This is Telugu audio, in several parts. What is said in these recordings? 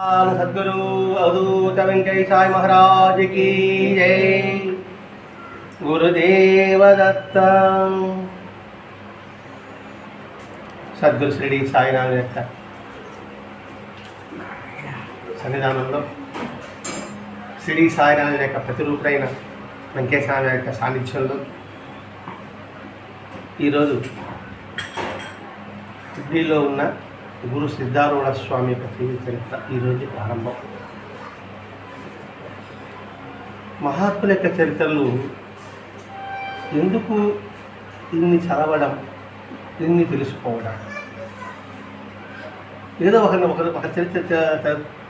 సద్గురు అవధూత వెంకటేశాయ మహారాజ్కి జై. గురుదేవదత్త సద్గురు శ్రీడి సాయినాథ యొక్క సన్నిధానంలో శ్రీడి సాయినాథ్ యొక్క ప్రతిరూపుడైన వెంకటేశ్వర యొక్క సాన్నిధ్యంలో ఈరోజు ఢిల్లీలో ఉన్న గురు సిద్ధారూఢ స్వామి యొక్క జీవిత చరిత్ర ఈరోజు ప్రారంభం. మహాత్ముల యొక్క చరిత్రలు ఎందుకు ఇన్ని చదవడం ఇన్ని తెలుసుకోవడం? ఏదో ఒక ఒక చరిత్ర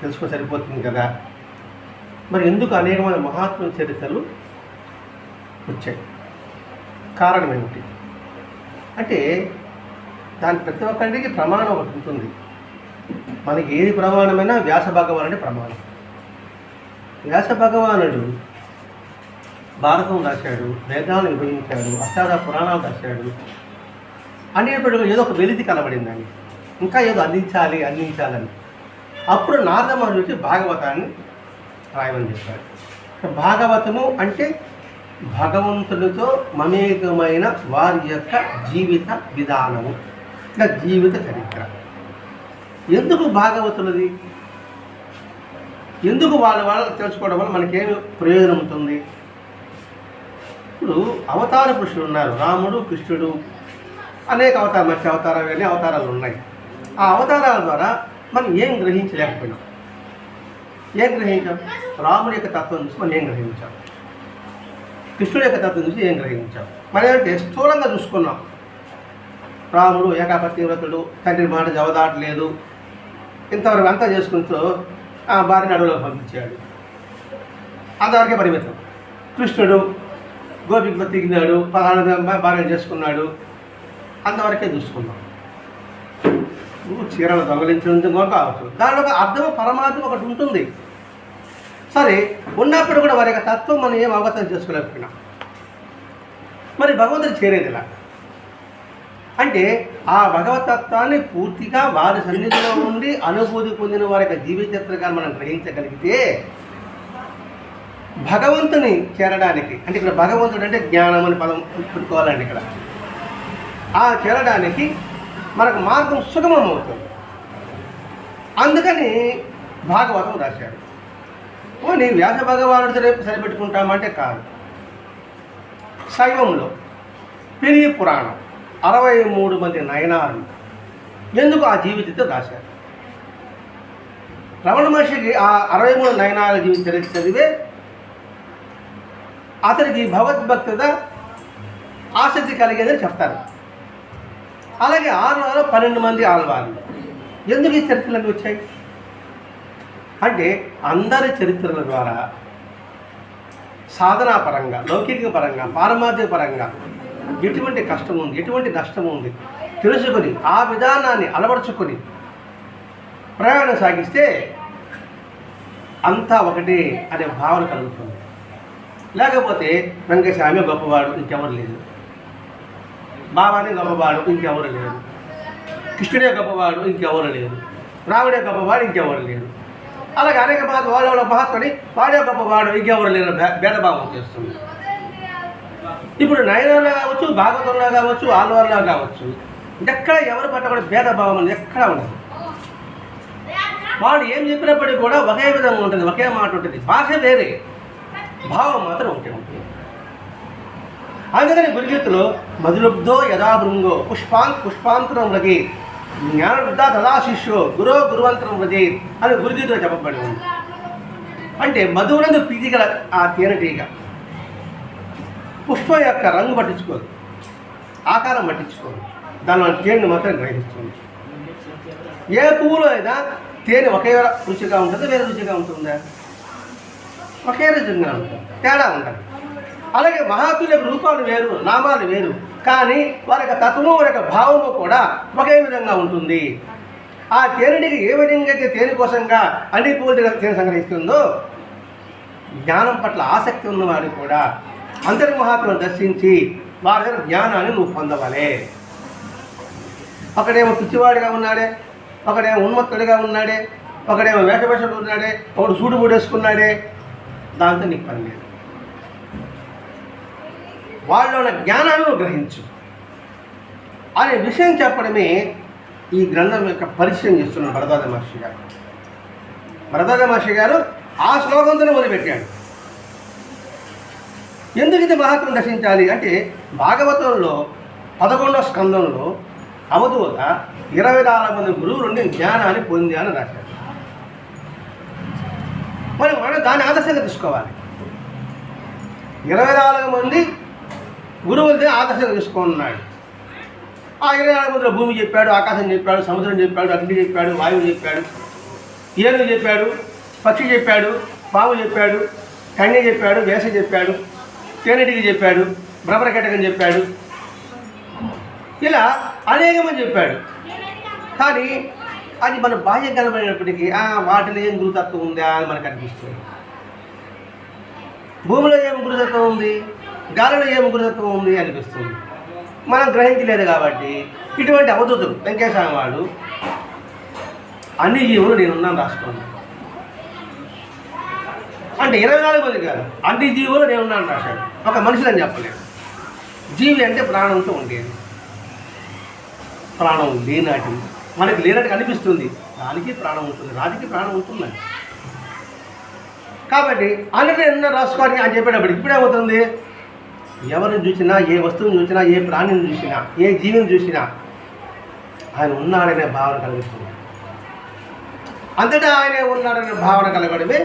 తెలుసుకో సరిపోతుంది కదా? మరి ఎందుకు అనేకమైన మహాత్ముల చరిత్రలు వచ్చాయి? కారణం ఏమిటి? అంటే దాని ప్రతి ఒక్కరికి ప్రమాణం ఒకటి ఉంటుంది. మనకి ఏది ప్రమాణమైనా వ్యాస భగవానుడి ప్రమాణం. వ్యాస భగవానుడు భారతం రాశాడు వేదాలు విభజించాడు అష్టాదశ పురాణాలు రాశాడు. అనేటప్పుడు ఏదో ఒక వెలితి కనబడిందని ఇంకా ఏదో అందించాలి అందించాలని. అప్పుడు నారద మహర్షి వచ్చి భాగవతాన్ని రాయమని చెప్పాడు. భాగవతము అంటే భగవంతునితో మమేకమైన వారి యొక్క జీవిత విధానము. ఇంకా జీవిత చరిత్ర. ఎందుకు భాగవతులది? ఎందుకు వాళ్ళ వాళ్ళకి తెలుసుకోవడం వల్ల మనకేమి ప్రయోజనం ఉంటుంది? ఇప్పుడు అవతార పురుషులు ఉన్నారు. రాముడు కృష్ణుడు అనేక అవతారాలు మంచి అవతారాలు అనే అవతారాలు ఉన్నాయి. ఆ అవతారాల ద్వారా మనం ఏం గ్రహించలేకపోయినాం? ఏం గ్రహించాం? రాముడి యొక్క తత్వం నుంచి మనం ఏం గ్రహించాం? కృష్ణుడి యొక్క తత్వం నుంచి ఏం గ్రహించాం? మరి అంటే స్థూలంగా చూసుకున్నాం. రాముడు ఏకాపతివ్రతుడు తండ్రి మాట జవదాటలేదు. ఇంతవరకు అంతా చేసుకుంటూ ఆ భార్యను అడవిలో పంపించాడు. అంతవరకే పరిమితం. కృష్ణుడు గోపికలో బతికినాడు పదహారు భార్య చేసుకున్నాడు. అంతవరకే చూసుకున్నాం. నువ్వు చీరలు దొంగలించడం కూడా కావచ్చు దానిలో ఒక అర్థం పరమార్థం ఒకటి ఉంటుంది. సరే ఉన్నప్పుడు కూడా వారి యొక్క తత్వం మనం ఏం అవగతం చేసుకోలేకపోయినాం. మరి భగవంతుడు చేరేది ఇలా అంటే ఆ భగవతత్వాన్ని పూర్తిగా వారి సన్నిధిలో ఉండి అనుభూతి పొందిన వారి యొక్క జీవిత చరిత్రగా మనం గ్రహించగలిగితే భగవంతుని చేరడానికి అంటే ఇక్కడ భగవంతుడు అంటే జ్ఞానం అని పదం పెట్టుకోవాలండి ఇక్కడ. ఆ చేరడానికి మనకు మార్గం సుగమం అవుతుంది అందుకని భాగవతం రాశాడు. పోనీ వ్యాస భగవానుడు రేపు సరిపెట్టుకుంటామంటే కాదు. శైవంలో పెరిగి పురాణం. అరవై మూడు మంది నయనాలు ఎందుకు ఆ జీవితంతో రాశారు రమణ మహర్షికి ఆ అరవై మూడు నయనాల జీవిత చరిత్ర చదివే అతనికి భగవద్భక్త ఆసక్తి కలిగేదని చెప్తారు. అలాగే ఆరులో పన్నెండు మంది ఆళ్వార్లు ఎందుకు ఈ చరిత్రలన్నీ వచ్చాయి? అంటే అందరి చరిత్రల ద్వారా సాధనా పరంగా లౌకిక పరంగా పారమార్థిక పరంగా ఎటువంటి కష్టం ఉంది? ఎటువంటి నష్టం ఉంది? తెలుసుకొని ఆ విధానాన్ని అలవరుచుకొని ప్రయాణం సాగిస్తే అంతా ఒకటి అనే భావన కలుగుతుంది. లేకపోతే వెంకటస్వామి గొప్పవాడు ఇంకెవరు లేదు బాబానే గొప్పవాడు ఇంకెవరు లేరు. కృష్ణుడే గొప్పవాడు ఇంకెవరు లేరు. రాముడే గొప్పవాడు ఇంకెవరు లేరు. అలాగే అనేక బాధ వాళ్ళ మహాత్ముడి వాడే గొప్పవాడు ఇంకెవరు లేరు భేదభావం చేస్తుంది. ఇప్పుడు నయనలా కావచ్చు భాగవతంలో కావచ్చు ఆల్వార్లో కావచ్చు ఎక్కడ ఎవరు పట్ల కూడా భేదభావం అనేది ఎక్కడ ఉండదు. వాళ్ళు ఏం చెప్పినప్పటికీ కూడా ఒకే విధంగా ఉంటుంది ఒకే మాట ఉంటుంది. భాష వేరే భావం మాత్రం ఒకటే ఉంటుంది. అందుకని గురుగీతలో మధులుబ్ధో యథా భృంగో పుష్పాన్ పుష్పాంతరం వ్రజే జ్ఞానబుద్ధ తదా శిష్యో గురో గురువంతరం వ్రజే అని గురుగీతలో చెప్పబడి ఉంది. అంటే మధువులందు ప్రీతి గల ఆ తేనెటీగ పుష్పం యొక్క రంగు పట్టించుకోదు. ఆకారం పట్టించుకోదు. దానివల్ల తేనెను మాత్రం గ్రహిస్తుంది ఏ పువ్వులో అయినా తేనె ఒకే రుచిగా ఉంటుందా వేరే రుచిగా ఉంటుందా? ఒకే రుచిగా ఉంటుంది. తేడా ఉంటుంది అలాగే మహాత్ముల యొక్క రూపాలు వేరు నామాలు వేరు. కానీ వారి యొక్క తత్వము వారి యొక్క భావము కూడా ఒకే విధంగా ఉంటుంది. ఆ తేనెడికి ఏ విధంగా అయితే తేనె కోసంగా అన్ని పూలు తేనె సంగ్రహిస్తుందో జ్ఞానం పట్ల ఆసక్తి ఉన్నవాడు కూడా అంతరి మహాత్ములను దర్శించి వారి దగ్గర జ్ఞానాన్ని నువ్వు పొందవలే. ఒకడేమో పిచ్చివాడిగా ఉన్నాడే ఒకడేమో ఉన్మత్తుడిగా ఉన్నాడే ఒకడేమో వేషభేషడు ఉన్నాడే ఒకడు సూడు వేసుకున్నాడే. దాంతో నీకు పని లేదు. వాళ్ళు ఉన్న జ్ఞానాన్ని నువ్వు గ్రహించు. అనే విషయం చెప్పడమే ఈ గ్రంథం యొక్క పరిచయం చేస్తున్న భరదాద మహర్షి గారు. భరదాద మహర్షి గారు ఆ శ్లోకంతోనే మొదలుపెట్టాడు. ఎందుకు ఇది మహాత్మ దర్శించాలి? అంటే భాగవతంలో పదకొండవ స్కందంలో అవధూత ఇరవై నాలుగు మంది గురువు నుండి జ్ఞానాన్ని పొంది అని రాశారు. మరి మనం దాన్ని ఆదర్శంగా తీసుకోవాలి. ఇరవై నాలుగు మంది గురువులది ఆదర్శంగా తీసుకున్నాడు. ఆ ఇరవై నాలుగు మందిలో భూమి చెప్పాడు ఆకాశం చెప్పాడు సముద్రం చెప్పాడు అగ్ని చెప్పాడు వాయువు చెప్పాడు ఏనుగు చెప్పాడు పక్షి చెప్పాడు పాము చెప్పాడు కన్య చెప్పాడు వేస చెప్పాడు తేనెటికి చెప్పాడు భ్రమరకటకం చెప్పాడు ఇలా అనేకమని చెప్పాడు. కానీ అది మన బాహ్యం కనబడినప్పటికీ ఆ వాటిలో ఏం గురుతత్వం ఉందా? అని మనకు అనిపిస్తుంది. భూమిలో ఏం గురుతత్వం ఉంది? గాలిలో ఏం గురుతత్వం ఉంది? అనిపిస్తుంది. మనం గ్రహించలేదు కాబట్టి ఇటువంటి అవధూతులు వెంకటేశ్వర వాడు అన్ని జీవులు నేనున్నాను రాసుకోండి. అంటే ఇరవై నాలుగు మంది కాదు. అన్ని జీవులు నేనున్నాను రాశాడు ఒక మనిషిని అని చెప్పలేదు. జీవి అంటే ప్రాణంతో ఉండేది. ప్రాణం లేనాటి మనకి లేనట్టు అనిపిస్తుంది. దానికి ప్రాణం ఉంటుంది. రాతికి ప్రాణం ఉంటుందండి. కాబట్టి అన్నట్టు ఎన్నో రాసుకోవాలి అని చెప్పేటప్పుడు ఇప్పుడేమవుతుంది ఎవరిని చూసినా ఏ వస్తువుని చూసినా ఏ ప్రాణిని చూసినా ఏ జీవిని చూసినా ఆయన ఉన్నాడనే భావన కలుగుతుంది అంతటా ఆయనే ఉన్నాడనే భావన కలగడమే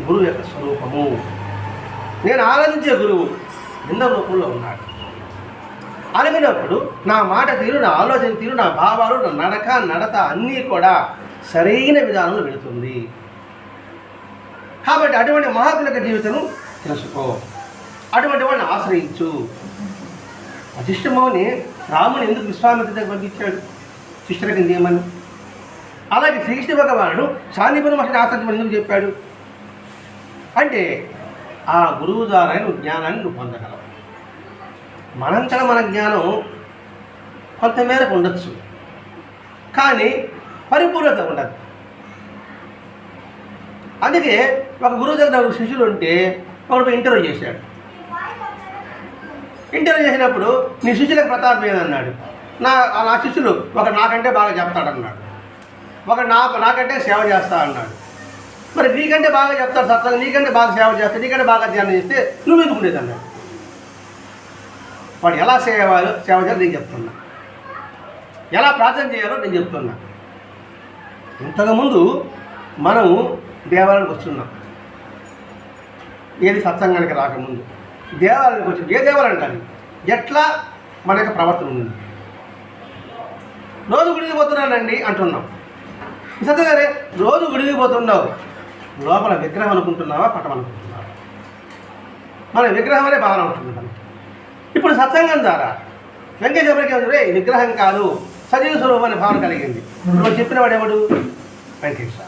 గురువు యొక్క స్వరూపము. నేను ఆరాధించే గురువు ఎన్నో రూపంలో ఉన్నాడు. అలిగినప్పుడు నా మాట తీరు నా ఆలోచన తీరు నా భావాలు నా నడక నడత అన్నీ కూడా సరైన విధానంలో వెళుతుంది. కాబట్టి అటువంటి మహాత్ముల జీవితం తెలుసుకో. అటువంటి వాడిని ఆశ్రయించు. వశిష్ఠమౌని రాముని ఎందుకు విశ్వామిత్ర దగ్గర పంపించాడు? శిష్యులకి ఏమని అలాగే శ్రీకృష్ణ భగవానుడు శాంతిపురం మహర్షిని ఆశ్రయించమని ఎందుకు చెప్పాడు? అంటే ఆ గురువు ద్వారా నువ్వు జ్ఞానాన్ని నువ్వు పొందగలవు. మనంతట మన జ్ఞానం కొంతమేరకు ఉండొచ్చు. కానీ పరిపూర్ణత ఉండదు. అందుకే ఒక గురువు దగ్గర శిష్యులు ఉంటే ఒకటి ఇంటర్వ్యూ చేశాడు. ఇంటర్వ్యూ చేసినప్పుడు నీ శిష్యులకు ప్రతాపం ఏదన్నాడు? నా నా శిష్యులు ఒక నాకంటే బాగా చెప్తాడన్నాడు. ఒక నా నాకంటే సేవ చేస్తా అన్నాడు మరి నీకంటే బాగా చెప్తారు సత్సంగం నీకంటే బాగా సేవ చేస్తాడు నీకంటే బాగా ధ్యానం చేస్తే నువ్వు ఎందుకు వాడు ఎలా సేవ సేవ చేయాలో నేను చెప్తున్నా. ఎలా ప్రార్థన చేయాలో నేను చెప్తున్నా. ఇంతకుముందు మనము దేవాలయానికి వస్తున్నాం. ఏది సత్సంగానికి రాకముందు. దేవాలయానికి వచ్చి ఏ దేవాలయం కానీ ఎట్లా మన యొక్క ప్రవర్తన ఉంది? రోజు గుడికి పోతున్నానండి అంటున్నాం. సత్యగారే రోజు గుడికి పోతున్నావు. లోపల విగ్రహం అనుకుంటున్నావా పటం అనుకుంటున్నావా? మన విగ్రహం అనే భావన ఉంటుంది మనకి. ఇప్పుడు సత్సంగం ద్వారా వెంకటేశ్వరికి రే విగ్రహం కాదు సజీవ స్వరూపం అనే భావన కలిగింది. నువ్వు చెప్పిన వాడు ఎవడు వెంకటేశ్వర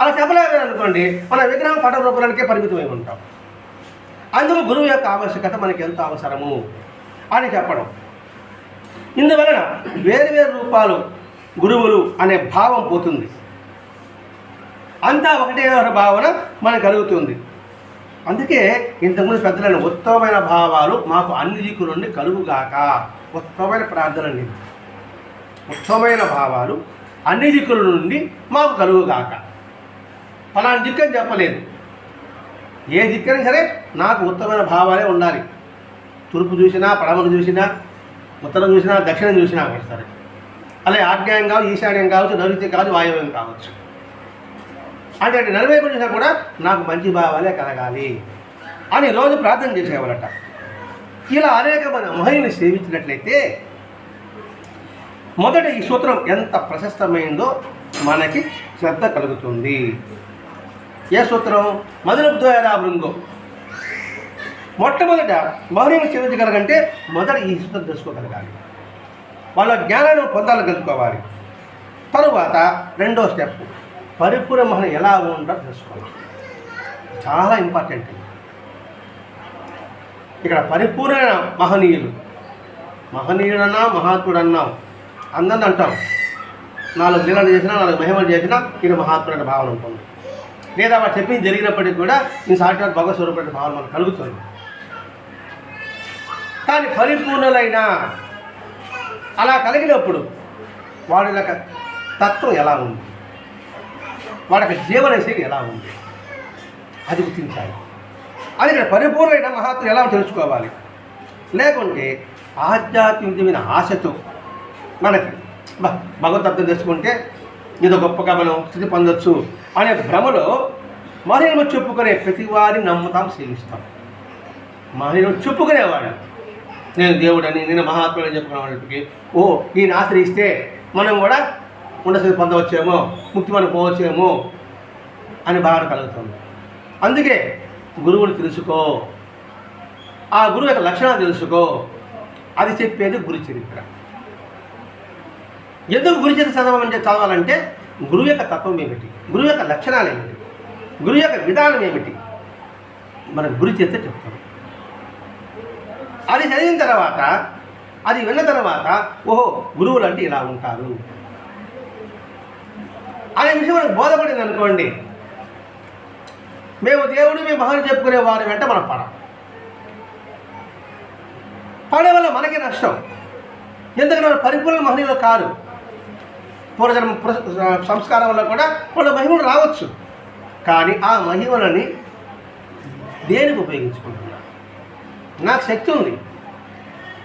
అలా చెప్పలేదు అనుకోండి మన విగ్రహం పట రూపాలకే పరిమితమై ఉంటాం. అందులో గురువు యొక్క ఆవశ్యకత మనకి ఎంతో అవసరము అని చెప్పడం. ఇందువలన వేరు వేరు రూపాలు గురువులు అనే భావం పోతుంది. అంతా ఒకటే భావన మనకు కలుగుతుంది. అందుకే ఇంతకుముందు పెద్దలైన ఉత్తమమైన భావాలు మాకు అన్ని దిక్కు నుండి కలుగుగాక. ఉత్తమమైన ప్రార్థన అండి ఉత్తమమైన భావాలు అన్ని దిక్కుల నుండి మాకు కలుగుగాక. ఫలాని దిక్కు అని చెప్పలేదు. ఏ దిక్కైనా సరే నాకు ఉత్తమైన భావాలే ఉండాలి. తూర్పు చూసినా పడమను చూసినా ఉత్తరం చూసినా దక్షిణం చూసినా కూడా సరే. అలాగే ఆగ్నేయం కావచ్చు ఈశాన్యం కావచ్చు నైరుత్యం కావచ్చు వాయువ్యం కావచ్చు. అంటే అంటే నలువైపు చూసినా కూడా నాకు మంచి భావాలే కలగాలి అని రోజు ప్రార్థన చేసేవాళ్ళట. ఇలా అనేక మన మహిళని సేవించినట్లయితే మొదట ఈ సూత్రం ఎంత ప్రశస్తమైందో మనకి శ్రద్ధ కలుగుతుంది. ఏ సూత్రం? మొదలు ద్వయరా మొట్టమొదట మౌర్యం సేవించగలగంటే మొదట ఈ సూత్రం తెలుసుకోగలగాలి. వాళ్ళ జ్ఞానాన్ని పొందాలి కలుసుకోవాలి తరువాత రెండో స్టెప్. పరిపూర్ణ మనం ఎలా ఉండాలో తెలుసుకోవాలి. చాలా ఇంపార్టెంట్ ఇక్కడ పరిపూర్ణ మహనీయులు. మహనీయుడన్నా మహాత్ముడన్నా అందరిని అంటాం. నాలుగు లీలలు చేసినా నాలుగు మహిమలు చేసినా ఈయన మహాత్ముడు భావన ఉంటుంది. లేదా వాడు చెప్పింది జరిగినప్పటికీ కూడా ఈ సాక్షాత్ భగవత్ స్వరూపమైన భావన మనకు కలుగుతుంది. కానీ పరిపూర్ణులైన అలా కలిగినప్పుడు వాడి యొక్క తత్వం ఎలా ఉంది? వాడి జీవనశైలి జీవన శైలి ఎలా ఉంది? అది గుర్తించాలి. అది ఇక్కడ పరిపూర్ణమైన మహాత్ములు ఎలా తెలుసుకోవాలి? లేకుంటే ఆధ్యాత్మికమైన ఆశతో మనకి బా భగవద్గీత తెలుసుకుంటే ఏదో గొప్పగా మనం స్థితి పొందొచ్చు అనే భ్రమలో మహిళలు చెప్పుకునే ప్రతి వారిని నమ్ముతాం సేవిస్తాం. మహిళలు చెప్పుకునేవాడు. నేను దేవుడని నేను మహాత్ముడని చెప్పుకునేవాడికి ఓ ఈయన ఆశ్రయిస్తే మనం కూడా ఉండస్థితి పొందవచ్చేమో ముక్తి మనం పోవచ్చేమో అని భావన కలుగుతుంది. అందుకే గురువుని తెలుసుకో. ఆ గురువు యొక్క లక్షణాలు తెలుసుకో. అది చెప్పేది గురు చరిత్ర. ఎందుకు గురు చరిత్ర చదవమంటే చదవాలంటే గురువు యొక్క తత్వం ఏమిటి? గురువు యొక్క లక్షణాలు ఏమిటి? గురువు యొక్క విధానం ఏమిటి? మన గురు చరిత్ర చెప్తాం. అది చదివిన తర్వాత అది విన్న తర్వాత ఓహో గురువులు అంటే ఇలా ఉంటారు. అనే విషయం మనకు బోధపడింది అనుకోండి. మేము దేవుడు మేము మహాన్ చెప్పుకునే వారి వెంట మనం పడం పడే వల్ల మనకి నష్టం. ఎందుకంటే పరిపూర్ణ మహనీయులు కారు. పూర్వజన్మ సంస్కారం వల్ల కూడా వాళ్ళ మహిమలు రావచ్చు. కానీ ఆ మహిమలని దేనికి ఉపయోగించుకుంటున్నా నాకు శక్తి ఉంది.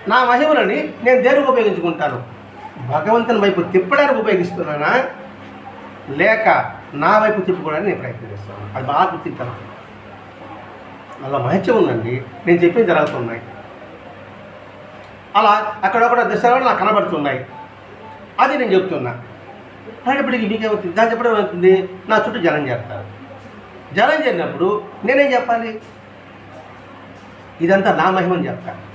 నా మహిమలని నేను దేనికి ఉపయోగించుకుంటాను? భగవంతుని వైపు తిప్పడానికి ఉపయోగిస్తున్నానా? లేక నా వైపు తిప్పుకోవడానికి నేను ప్రయత్నం చేస్తాను. అది బాగా గుర్తించాను అలా మహత్యం ఉందండి. నేను చెప్పింది జరుగుతున్నాయి. అలా అక్కడొక్కడ దశలో నాకు కనబడుతున్నాయి. అది నేను చెప్తున్నా. అనేటప్పటికి మీకేమవుతుంది? దాని చెప్పడం ఏమవుతుంది? నా చుట్టూ జనం చేస్తారు జనం చేరినప్పుడు నేనేం చెప్పాలి? ఇదంతా నా మహిమని చెప్తాను.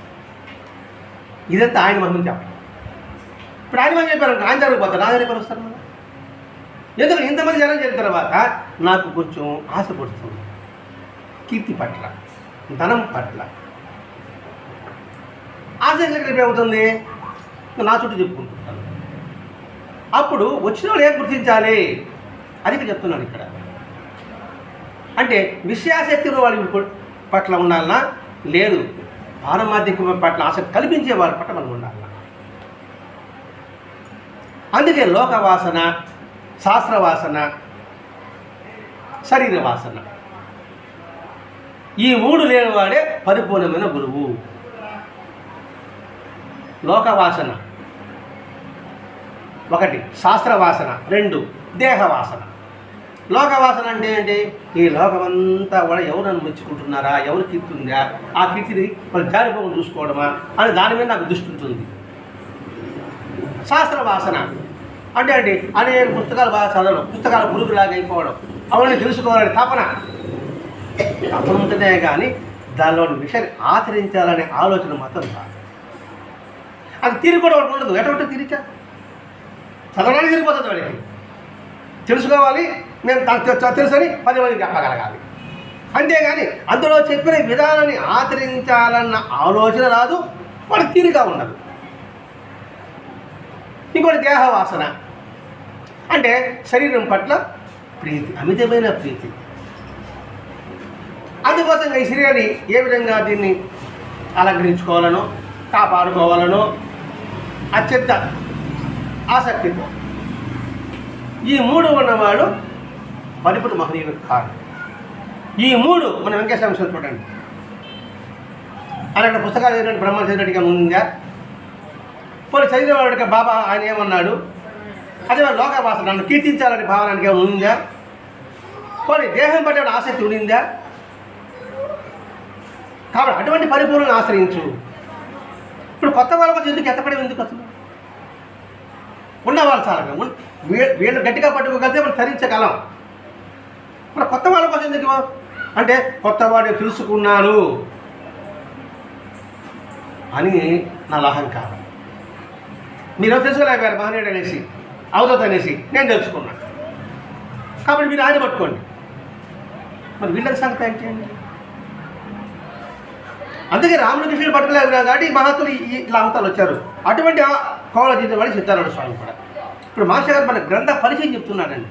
ఇదంతా ఆయన మహిమని చెప్పాలి ఇప్పుడు ఆయన మహిమ చెప్పారు ఆయన జరగకపోతారు నా జరిగిపోతారు వస్తారు ఎందుకు ఇంతమంది జనం చేరిన తర్వాత నాకు కొంచెం ఆశ పడుతుంది. కీర్తి పట్ల ధనం పట్ల. ఆశ రేపు ఏమవుతుంది? నా చుట్టూ చెప్పుకుంటుంటాను అప్పుడు వచ్చిన వాళ్ళు ఏం గుర్తించాలి? అది చెప్తున్నాను ఇక్కడ. అంటే విషయాసక్తి వాళ్ళ పట్ల ఉండాలన్నా లేదు. పారమార్థిక పట్ల ఆసక్తి కల్పించే వారి పట్ల మనం ఉండాలన్నా అందుకే లోకవాసన శాస్త్ర వాసన శరీర వాసన ఈ మూడు లేనివాడే పరిపూర్ణమైన గురువు. లోక వాసన ఒకటి శాస్త్ర వాసన రెండు దేహ వాసన లోక వాసన అంటే ఏంటి? ఈ లోకమంతా కూడా ఎవరు నన్ను మెచ్చుకుంటున్నారా? ఎవరు కీర్తి ఉందా ఆ కీర్తిని వాళ్ళు జారిపోకుండా చూసుకోవడమా? అని దాని మీద నాకు దృష్టి ఉంటుంది. శాస్త్ర వాసన అంటే అండి అనేక పుస్తకాలు బాగా చదవడం పుస్తకాల గురువులాగా అయిపోవడం. అవన్నీ తెలుసుకోవాలని తపన. తపన ఉంటుందే కానీ దానిలోని విషయాన్ని ఆచరించాలనే ఆలోచన మాత్రం కాదు అది తీరు కూడా ఒకటి ఉండదు. ఎటువంటి తీరిచా చదవడానికి తిరిగిపోతుంది వాడికి. తెలుసుకోవాలి. నేను తెలుసని పది మందికి చెప్పగలగాలి. అంతేగాని అందులో చెప్పిన విధానాన్ని ఆచరించాలన్న ఆలోచన రాదు. వాడికి తీరుగా ఉండదు. ఇంకోటి దేహ వాసన అంటే శరీరం పట్ల ప్రీతి అమితమైన ప్రీతి. అందుకోసం ఈ శరీరాన్ని ఏ విధంగా దీన్ని అలంకరించుకోవాలనో కాపాడుకోవాలనో అత్యంత ఆసక్తితో. ఈ మూడు ఉన్నవాడు పరిపూర్ణ మహనీయుడు కారణం ఈ మూడు మన వెంకటేశ్వర చూడండి. అలాంటి పుస్తకాలు ఏంటంటే బ్రహ్మ చదివినట్టుగా ఉందా పోనీ చదివిన వాడికి బాబా ఆయన ఏమన్నాడు? అదే వాడు లోక నన్ను కీర్తించాలని భావనానికి ఏమైనా ఉందా? పోనీ దేహం పట్టే ఆసక్తి ఉండిందా? కాబట్టి అటువంటి పరిపూర్ణను ఆశ్రయించు. ఇప్పుడు కొత్త వాళ్ళ కోసం ఎందుకు ఎత్తపడి ఎందుకు అసలు? ఉన్నవాళ్ళు చాలా వీళ్ళు గట్టిగా పట్టుకోగలిగితే మనం ధరించగలం మన కొత్త వాళ్ళ కోసం ఎందుకు అంటే కొత్త వాడిని తెలుసుకున్నాను అని నా అహంకారం. మీరు తెలుసుకోలేకపోయారు మహనీయుడు అనేసి అవుతుంది అనేసి నేను తెలుసుకున్నాను కాబట్టి మీరు ఆయన పట్టుకోండి. మరి వీళ్ళకి సంగతి ఏంటి అండి అందుకే రాముడి కృష్ణుడు పట్టుకోలేదు కాబట్టి మహాత్ములు ఈ- ఇలా అవతాలు వచ్చారు. అటువంటి కోవల జీవితం వాడి సిద్ధారాయణ స్వామి కూడా. ఇప్పుడు మాస్టర్ గారు మన గ్రంథ పరిచయం చెప్తున్నాడండి.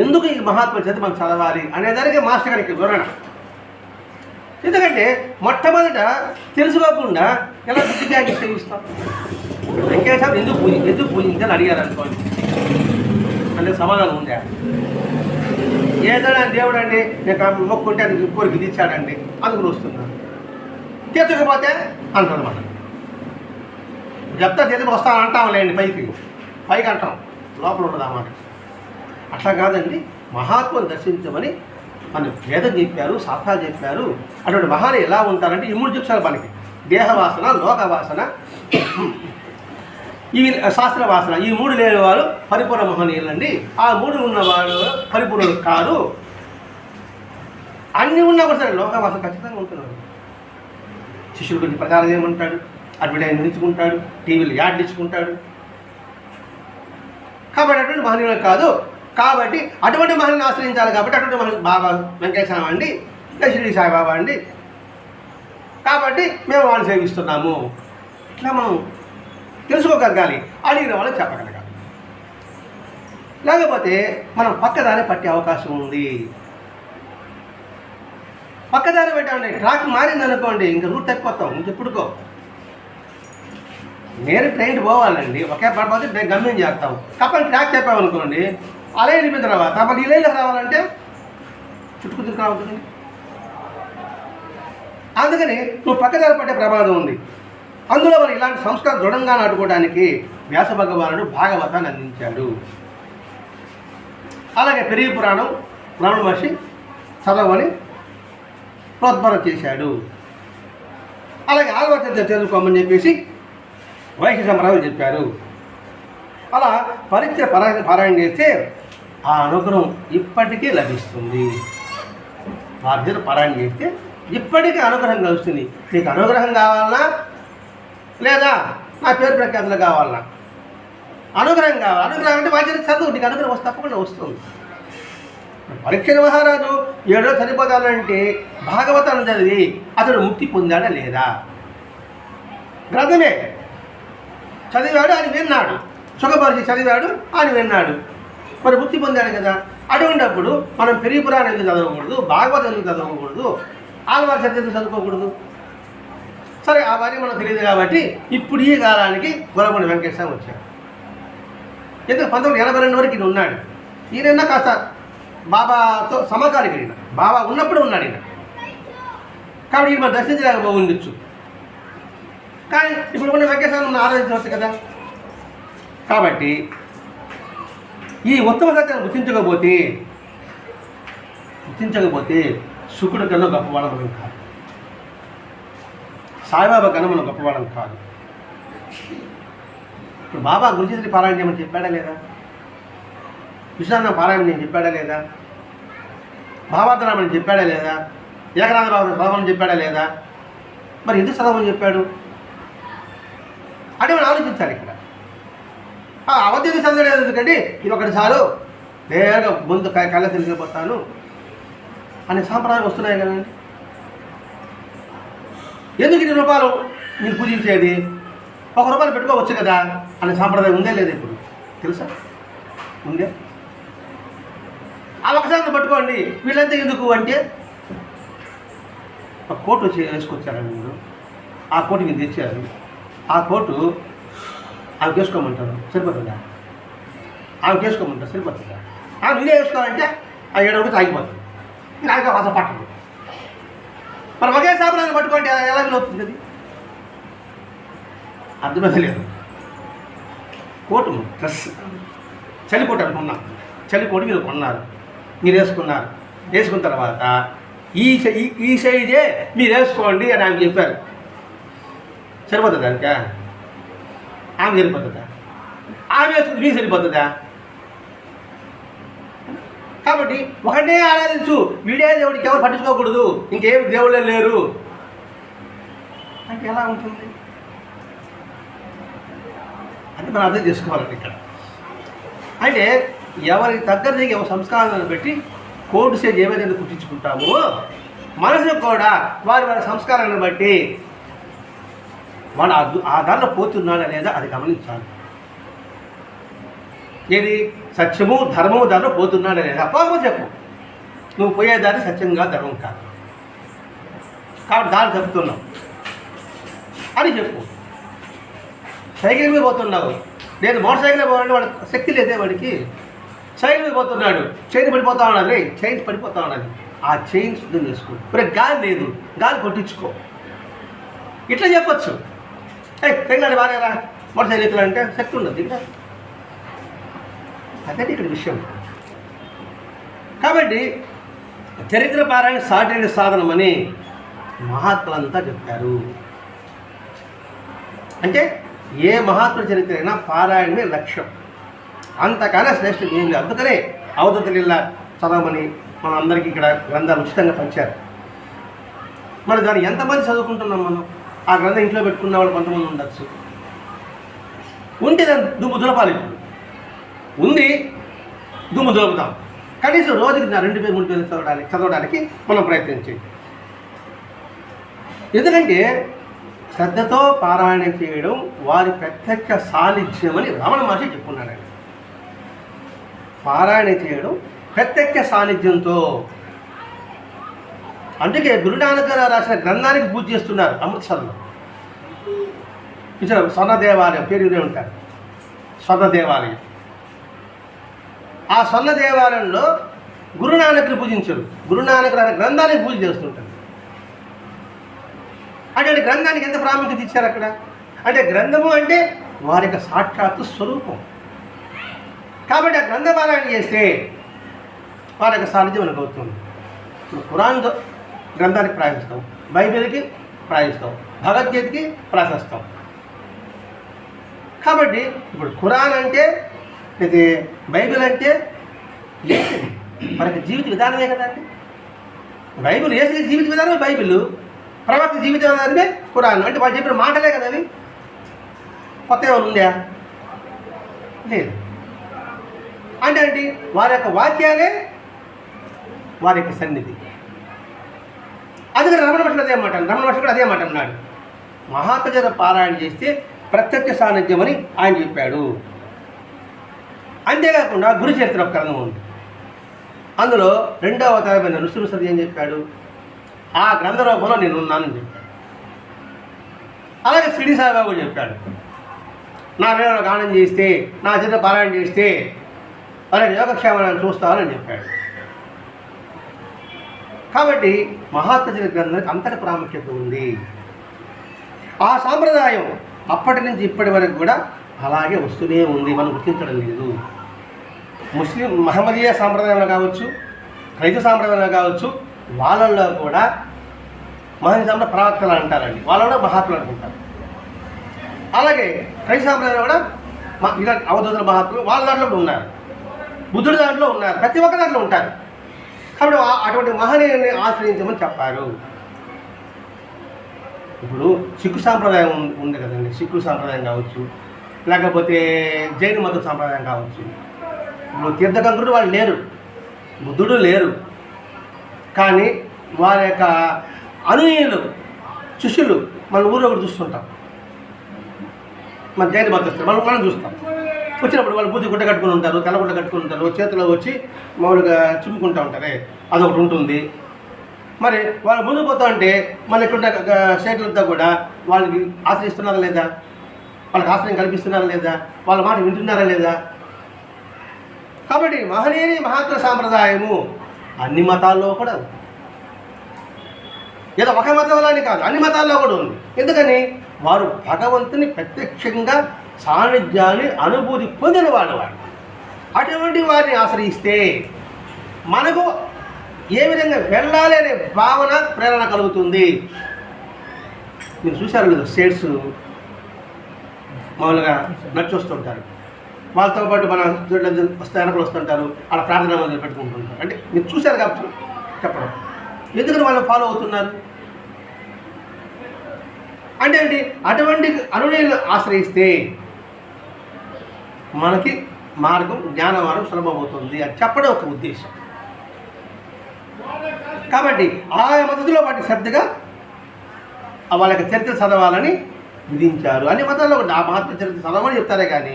ఎందుకు ఈ మహాత్మ చేత మనం చదవాలి అనేదానికి మాస్టర్ గారికి వివరణ. ఎందుకంటే మొట్టమొదట తెలుసుకోకుండా ఎలా దిగ్గాన్ని సేవిస్తాం వెంకటేశ్వర ఎందుకు పూజ ఎందుకు పూజించాలని అడిగారు అనుకోండి. అంటే సమాధానం ఉందా? ఏదైనా దేవుడు అండి నేను మొక్కుంటే అది కోరిక తీర్చాడండి అందుకు వస్తున్నాను తీర్చకపోతే అంటారన్నమాట చెప్తా తీర్చి వస్తాను అంటాంలేండి పైకి. పైకి అంటాం. లోపల ఉండదు అన్నమాట అట్లా కాదండి మహాత్ముని దర్శించమని మన వేదం చెప్పారు శాస్త్రాలు చెప్పారు. అటువంటి మహాని ఎలా ఉంటారంటే ఈ మూడు చెప్తారు మనకి. దేహవాసన లోకవాసన ఈ శాస్త్ర వాసన ఈ మూడు లేని వారు పరిపూర్ణ మహనీయులండి. ఆ మూడు ఉన్నవారు పరిపూర్ణులు కాదు అన్నీ ఉన్నా కూడా సరే లోకవాసన ఖచ్చితంగా ఉంటున్నారు శిష్యుడు గురించి ప్రచారం చేయమంటాడు అడ్వర్టైజ్ నిలుచుకుంటాడు టీవీలో యాడ్ ఇచ్చుకుంటాడు. కాబట్టి అటువంటి మహనీయులు కాదు. కాబట్టి అటువంటి మహిళని ఆశ్రయించాలి కాబట్టి అటువంటి మహిళ బాబా వెంకటేశ్వర అండి ఇంకా షిరిడి సాయిబాబా అండి. కాబట్టి మేము వాళ్ళు సేవిస్తున్నాము. ఇట్లా మనం తెలుసుకోగలగాలి. అడిగిన వాళ్ళకి చెప్పగలగాలి. లేకపోతే మనం పక్కదారి పట్టే అవకాశం ఉంది. పక్కదారి పెట్టామండి ట్రాక్ మారిందనుకోండి ఇంకా రూట్ తప్పిపోతాం. ఇంకెప్పుడుకో నేను ట్రైన్ పోవాలండి. ఒకే పడిపోతే నేను గమ్యం చేస్తాం. కాబట్టి ట్రాక్ చెప్పామనుకోండి అలా వెళ్ళిపోయిన తర్వాత మరి ఈ లైన్లోకి రావాలంటే చుట్టుకు తిరిగి రావద్దండి అందుకని నువ్వు పక్కదారి పట్టే ప్రమాదం ఉంది. అందులో మనం ఇలాంటి సంస్కారం దృఢంగా నాటుకోవడానికి వ్యాస భగవానుడు భాగవతాన్ని అందించాడు. అలాగే పెరిగి పురాణం రమణ మహర్షి చదవని ప్రోద్బలం చేశాడు. అలాగే ఆల్వర్త చదువుకోమని చెప్పేసి వైశ్య సంబరాలు చెప్పారు. అలా పరిచయ పరా పారాయణ చేస్తే ఆ అనుగ్రహం ఇప్పటికీ లభిస్తుంది. వారి దగ్గర పారాయణ చేస్తే ఇప్పటికీ అనుగ్రహం కలుస్తుంది నీకు అనుగ్రహం కావాలన్నా లేదా? నా పేరు ప్రఖ్యాతులు కావాలన్నా అనుగ్రహం కావాలి? అనుగ్రహం అంటే వారి దగ్గర చదువు. నీకు అనుగ్రహం వస్తే తప్పకుండా వస్తుంది. పరీక్ష మహారాజు ఏడో చనిపోతానంటే భాగవతాన్ని చదివి అతడు ముక్తి పొందాడా లేదా? గ్రంథమే. చదివాడు ఆయన విన్నాడు. సుఖపరిచి చదివాడు ఆయన విన్నాడు. మరి ముక్తి పొందాడు కదా. అటువంటిప్పుడు మనం పెరిగి పురాణం చదవకూడదు భాగవతం చదవకూడదు ఆలవారి చరిత్ర చదువుకోకూడదు. సరే ఆ భార్య మనకు తెలియదు కాబట్టి ఇప్పుడు ఈ కాలానికి గొలగొండ వెంకటేశ్వర వచ్చాడు. ఎందుకు? పంతొమ్మిది ఎనభై రెండు వరకు ఈయన ఉన్నాడు. ఈయన కాస్త బాబాతో సమకాలిక ఈయన. బాబా ఉన్నప్పుడు ఉన్నాడు ఈయన. కాబట్టి ఈయన మనం దర్శించలేకపోవచ్చు కానీ ఇప్పుడు కొన్ని వెంకటేశ్వరం ఆరాధించవచ్చు కదా. కాబట్టి ఈ ఉత్తమ సత్యాన్ని గుర్తించకపోతే గుర్తించకపోతే శుకుడు కన్నా గొప్పవాళ్ళం కాదు. సాయిబాబా కన్నా మనం గొప్పవాళ్ళం కాదు. ఇప్పుడు బాబా గురుచేతుడి పారాయణ చేయమని చెప్పాడా లేదా? విశ్వనాథ పారాయణ నేను చెప్పాడా లేదా? భావార్థనామని చెప్పాడా లేదా? ఏకనాథ బాబు చదవమని చెప్పాడా లేదా? మరి ఎందుకు చదవమని చెప్పాడు? అంటే మనం ఆలోచించాలి ఇక్కడ. ఆ అవధి చదవలేదు? ఎందుకంటే ఇది ఒకటి చాలు. నేరుగా ముందు క- కళ్ళ తెలిసిపోతాను అనే సాంప్రదాయాలు వస్తున్నాయి కదండి. ఎందుకు ఇన్ని రూపాయలు మీరు పూజించేది? ఒక రూపాయలు పెట్టుకోవచ్చు కదా అనే సాంప్రదాయం ఉందే లేదు ఇప్పుడు? తెలుసా? ఉందే? ఆ ఒకసారి పట్టుకోండి. వీళ్ళంతా ఎందుకు అంటే ఒక కోటు వచ్చి వేసుకొచ్చారండి మీరు ఆ కోటు మీరు తెచ్చారు. ఆ కోటు ఆమె వేసుకోమంటారు. సరిపోతుందా? ఆమె వేసుకోమంటారు. సరిపోతుందా? ఆమె నువ్వే వేసుకోవాలంటే ఆ ఏడు ఒకటి ఆగిపోతుంది. నాకు అసలు పట్టదు. మరి ఒకే శాపనాన్ని పట్టుకుంటే ఎలా వీలవుతుంది అది? అర్థమైతే లేదు కోటు డ్రెస్. చలికోట అనుకున్నాం చలికోటు మీరు కొన్నారు. మీరు వేసుకున్నారు. వేసుకున్న తర్వాత ఈ ఈ- ఈ సైజే మీరు వేసుకోండి అని ఆమె చెప్పారు. సరిపోతుందా ఇంకా ఆమె సరిపోతుందా? ఆమె వేసుకుంది మీకు సరిపోతుందా? కాబట్టి ఒకటే ఆరాధించు. వీడే దేవుడికి ఎవరు పట్టించుకోకూడదు. ఇంకేమి దేవుళ్ళే లేరు. అంటే ఎలా ఉంటుంది? అది మనం అర్థం చేసుకోవాలండి ఇక్కడ. అంటే ఎవరికి దగ్గర ఎవరి సంస్కారాలను పెట్టి కోర్టు సేజ్ ఏమైతే కుట్టించుకుంటామో మనసు కూడా వారి వారి సంస్కారాలను బట్టి వాడు ఆ దు- ఆ దారిలో పోతున్నాడా లేదా అది గమనించాలి. ఏది? సత్యము ధర్మము దారిలో పోతున్నాడు అనేది అపోగమో చెప్పు. నువ్వు పోయే దారి సత్యంగా ధర్మం కాదు. కాబట్టి దారి చెప్తున్నావు. అని చెప్పు. సైకిల్ మీద పోతున్నావు. నేను మోటార్ సైకిల్ పోవాలంటే వాడు శక్తి లేదే వాడికి. సైకిల్ మీద పోతున్నాడు. చైన్ పడిపోతా ఉన్నది రే చైన్స్ పడిపోతా ఉన్నది ఆ చైన్ శుద్ధం చేసుకో. మరి గాలి లేదు. గాలి కొట్టించుకో. ఇట్లా చెప్పచ్చు. ఏ సైకిల్ అని బాగా మోటార్ సైకిల్ ఎక్కాలంటే శక్తి ఉండదు ఇంకా అదే ఇక్కడ విషయం. కాబట్టి చరిత్ర పారాయణ సాటి సాధనమని మహాత్ములంతా చెప్పారు. అంటే ఏ మహాత్మ చరిత్ర అయినా పారాయణమే లక్ష్యం. అంతకన్నా శ్రేష్ఠం ఏం లేదు. అందుకనే అవధూత చదవమని మన అందరికీ ఇక్కడ గ్రంథాలు ఉచితంగా పంచారు. మరి దాన్ని ఎంతమంది చదువుకుంటున్నాం మనం? ఆ గ్రంథం ఇంట్లో పెట్టుకున్న వాళ్ళు కొంతమంది ఉండొచ్చు. ఉంటే దాన్ని దుమ్ము దులపాలి ఇప్పుడు ఉంది. దుమ్ము దులుపుదాం కనీసం రోజుకి నా రెండు పేరు మూడు పేరు చదవడానికి చదవడానికి మనం ప్రయత్నం ఎందుకంటే శ్రద్ధతో పారాయణం చేయడం వారి ప్రత్యక్ష సాన్నిధ్యమని రమణ మహర్షి చెప్పుకున్నాడు పారాయణం పారాయణ చేయడం ప్రత్యక్ష సాన్నిధ్యంతో. అందుకే గురునానక్ గారు రాసిన గ్రంథానికి పూజ చేస్తున్నారు అమృత్సర్లో. ఇచ్చిన స్వర్ణ దేవాలయం పేరు ఉంటారు. స్వర్ణ దేవాలయం ఆ స్వర్ణ దేవాలయంలో గురునానక్ని పూజించరు. గురునానక్ గ్రంథానికి పూజ చేస్తుంటారు అంటే గ్రంథానికి ఎంత ప్రాముఖ్యత ఇచ్చారు అక్కడ? అంటే గ్రంథము అంటే వారి యొక్క సాక్షాత్తు స్వరూపం. కాబట్టి ఆ గ్రంథ పారాయణ చేస్తే వారి యొక్క సాన్నిధ్యం మనకు అవుతుంది ఇప్పుడు ఖురాన్ గ్రంథానికి ప్రయాణిస్తాం. బైబిల్కి ప్రయాణిస్తాం. భగవద్గీతకి ప్రార్థిస్తాం కాబట్టి ఇప్పుడు ఖురాన్ అంటే ఇది బైబిల్ అంటే మనకి జీవిత విధానమే కదండి బైబిల్ వేసిన జీవిత విధానమే బైబిల్. ప్రవక్త జీవిత విధానమే ఖురాన్. అంటే వాళ్ళు చెప్పిన మాటలే కదా అవి. కొత్త ఏమైనా ఉందా? లేదు. అంటే ఏంటి? వారి యొక్క వాక్యాలే వారి యొక్క సన్నిధి. అందుకని రమణ మహర్షులు అదే మాట రమణ మహర్షి కూడా అదే మాట అన్నాడు. మహాత్మజర పారాయణ చేస్తే ప్రత్యక్ష సాన్నిధ్యం అని ఆయన చెప్పాడు. అంతేకాకుండా గురు చరిత్ర ఒక గ్రంథం ఉంది. అందులో రెండవ అవతారమైన నృసింహసరి ఏం చెప్పాడు. ఆ గ్రంథ రూపంలో నేను ఉన్నానని చెప్పాడు. అలాగే సిడి సాయిబాబు చెప్పాడు. నా వేళ గానం చేస్తే నా చేత పారాయణ చేస్తే అలాగే యోగక్షేమాలను చూస్తానని చెప్పాడు. కాబట్టి మహాత్మ గ్రంథానికి అంతటి ప్రాముఖ్యత ఉంది. ఆ సాంప్రదాయం అప్పటి నుంచి ఇప్పటి వరకు కూడా అలాగే వస్తూనే ఉంది. మనం గుర్తించడం లేదు. ముస్లిం మహమ్మదీయ సాంప్రదాయంలో కావచ్చు క్రైస్తవ సాంప్రదాయంలో కావచ్చు వాళ్ళల్లో కూడా మహనీయ ప్రవక్తలు అంటారండి. వాళ్ళు కూడా మహాత్ములు అనుకుంటారు అలాగే క్రైస్తవ సాంప్రదాయంలో కూడా మా ఇలా అవధూతుల మహాత్ములు వాళ్ళ దాంట్లో కూడా ఉన్నారు. బుద్ధుడి దాంట్లో ఉన్నారు. ప్రతి ఒక్క దాంట్లో ఉంటారు. కాబట్టి అటువంటి మహనీయుని ఆశ్రయించమని చెప్పారు. ఇప్పుడు సిక్కు సాంప్రదాయం ఉంది- ఉంది కదండి. సిక్కు సాంప్రదాయం కావచ్చు లేకపోతే జైన మత సాంప్రదాయం కావచ్చు. తీర్థకంకుడు వాళ్ళు లేరు. బుద్ధుడు లేరు. కానీ వారి యొక్క అనుయులు శిష్యులు మన ఊరిలో ఒకటి చూస్తుంటాం. మన జైన మతస్థులు మనం మనం చూస్తాం. వచ్చినప్పుడు వాళ్ళు బుద్ధి గుడ్డ కట్టుకుని ఉంటారు తెల్లగుడ్డ కట్టుకుని ఉంటారు. చేతిలో వచ్చి మామూలుగా చిమ్ముకుంటూ ఉంటారే. అదొకటి ఉంటుంది. మరి వాళ్ళు ముందుకు పోతా ఉంటే మన ఇక్కడ స్టేట్లంతా కూడా వాళ్ళకి ఆశ్రయిస్తున్నారా లేదా? వాళ్ళకి ఆశ్రయం కల్పిస్తున్నారా లేదా? వాళ్ళ మాట వింటున్నారా లేదా? కాబట్టి మహనీయుని మహాత్మ సాంప్రదాయము అన్ని మతాల్లో కూడా ఉంది. ఏదో ఒక మతంలోని కాదు అన్ని మతాల్లో కూడా ఉంది. ఎందుకని? వారు భగవంతుని ప్రత్యక్షంగా సాన్నిధ్యాన్ని అనుభూతి పొందిన వాళ్ళు వారు అటువంటి వారిని ఆశ్రయిస్తే మనకు ఏ విధంగా వెళ్ళాలి అనే భావన ప్రేరణ కలుగుతుంది. మీరు చూశారు లేదు స్టేట్స్ మామూలుగా నడిచొస్తుంటారు వాళ్ళతో పాటు మన వస్తే వెనకలు వస్తుంటారు ఆడ ప్రార్థన మొదలు పెట్టుకుంటుంటారు. అంటే మీరు చూశారు కాబట్టి చెప్పడం. ఎందుకని వాళ్ళు ఫాలో అవుతున్నారు? అంటే ఏంటి? అటువంటి అనునయులను ఆశ్రయిస్తే మనకి మార్గం జ్ఞాన మార్గం సులభమవుతుంది అని చెప్పడం ఒక ఉద్దేశం. కాబట్టి ఆయా మద్దతులో వాటి శ్రద్ధగా వాళ్ళకి వాళ్ళ యొక్క చరిత్ర చదవాలని విధించారు. అన్ని మతాల్లో ఆ మహాత్మ చరిత్ర చదవమని చెప్తారే కానీ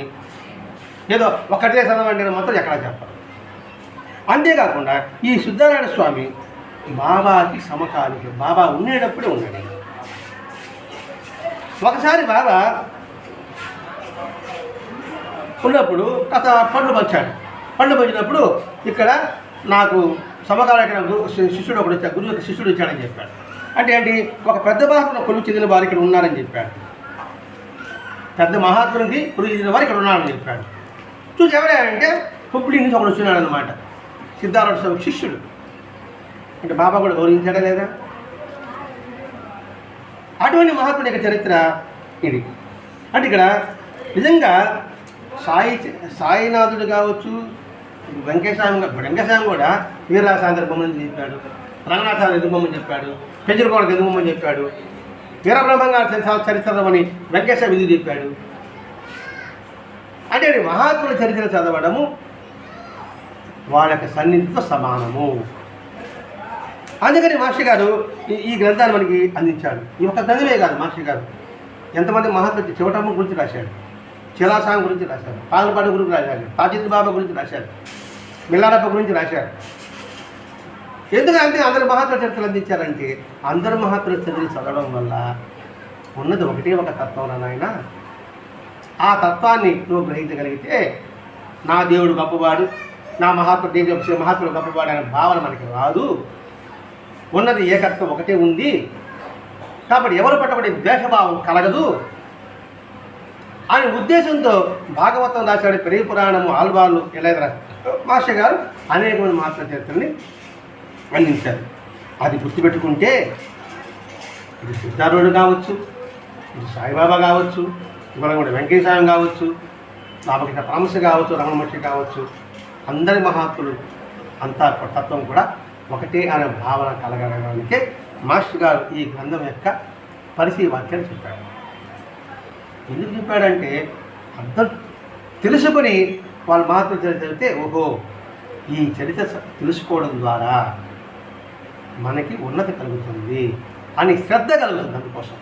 ఏదో ఒకటే చదవండి అని మాత్రం ఎక్కడా చెప్పరు. అంతేకాకుండా ఈ సిద్ధారాయణ స్వామి బాబాకి సమకాలిక బాబా ఉండేటప్పుడే ఉన్నాడు. ఒకసారి బాబా ఉన్నప్పుడు కథ పండ్లు పంచాడు. పండ్లు పంచినప్పుడు ఇక్కడ నాకు సమకాలిక శిష్యుడు ఒకడు వచ్చాడు గురువు యొక్క శిష్యుడు వచ్చాడని చెప్పాడు. అంటే ఏంటి? ఒక పెద్ద మహాత్ముడు కొలువు చెందిన వారు ఇక్కడ ఉన్నారని చెప్పాడు. పెద్ద మహాత్మునికి కొలువు చెందిన వారు ఇక్కడ ఉన్నారని చెప్పాడు. చూసి ఎవరంటే హుబ్లీ నుంచి ఒకడు వచ్చినాడు అనమాట సిద్ధార్థ స్వామి శిష్యుడు. అంటే బాబా కూడా గౌరవించాడా లేదా? అటువంటి మహాత్ముడి యొక్క చరిత్ర ఇది. అంటే ఇక్కడ నిజంగా సాయి సాయినాథుడు కావచ్చు వెంకటస్వామి గా- వెంకటస్వామి కూడా వీరరాసాంతర బొమ్మని చెప్పాడు రంగనాథాలు ఎందుకు బొమ్మని చెప్పాడు పెంజరకోడకు ఎందుకు బొమ్మని చెప్పాడు వీరబ్రహ్మంగా చరిత్రమని వెంకటస్వామి ఎందుకు చెప్పాడు. అంటే మహాత్ముల చరిత్ర చదవడము వాళ్ళ యొక్క సన్నిధితో సమానము. అందుకని మాస్టర్ గారు ఈ- ఈ గ్రంథాన్ని మనకి అందించాడు. ఈ ఒక్క గ్రంథమే కాదు మాస్టర్ గారు. ఎంతమంది మహాత్ములు చివటమ్మ గురించి రాశాడు. చిలాసాంగ్ గురించి రాశారు పాలపాడు గురించి రాశారు తాజిద్ బాబా గురించి రాశారు మిల్లారప్ప గురించి రాశారు ఎందుకంటే అందరి మహాత్ముల చరిత్రలు అందించారంటే అందరు మహాత్ముల చరిత్రలు చదవడం వల్ల ఉన్నది ఒకటే ఒక తత్వం నాయన. ఆ తత్వాన్ని నువ్వు గ్రహించగలిగితే నా దేవుడు గొప్పవాడు నా మహాత్ముడు దేవుడు మహాత్ముడు గొప్పవాడు అనే భావన మనకి రాదు. ఉన్నది ఏకత్వం ఒకటే ఉంది. కాబట్టి ఎవరు పట్టబడి ద్వేషభావం కలగదు. అనే ఉద్దేశంతో భాగవతం రాశాడు పెరిగి పురాణము ఆల్వాళ్ళు ఇలా రాశారు? మాస్టర్ గారు అనేకమంది మాస్టర్ చరిత్రని అందించారు. అది గుర్తుపెట్టుకుంటే ఇది సిద్ధారుడు కావచ్చు ఇది సాయిబాబా కావచ్చు ఇవాళ వెంకటేశ్వరం కావచ్చు రామకృష్ణ పరమశ కావచ్చు రమణమహర్షి కావచ్చు అందరి మహాత్ములు అంతా తత్వం కూడా ఒకటే అనే భావన కలగడానికి మాస్టర్ గారు ఈ గ్రంథం యొక్క పరిశీ వాక్యాలు చెప్పాడు ఎందుకు చెప్పాడంటే అర్థం తెలుసుకొని వాళ్ళ మహాత్ముల చరిత్ర చెబితే ఓహో ఈ చరిత్ర తెలుసుకోవడం ద్వారా మనకి ఉన్నతి కలుగుతుంది అని శ్రద్ధ కలుగుతుంది అందుకోసం.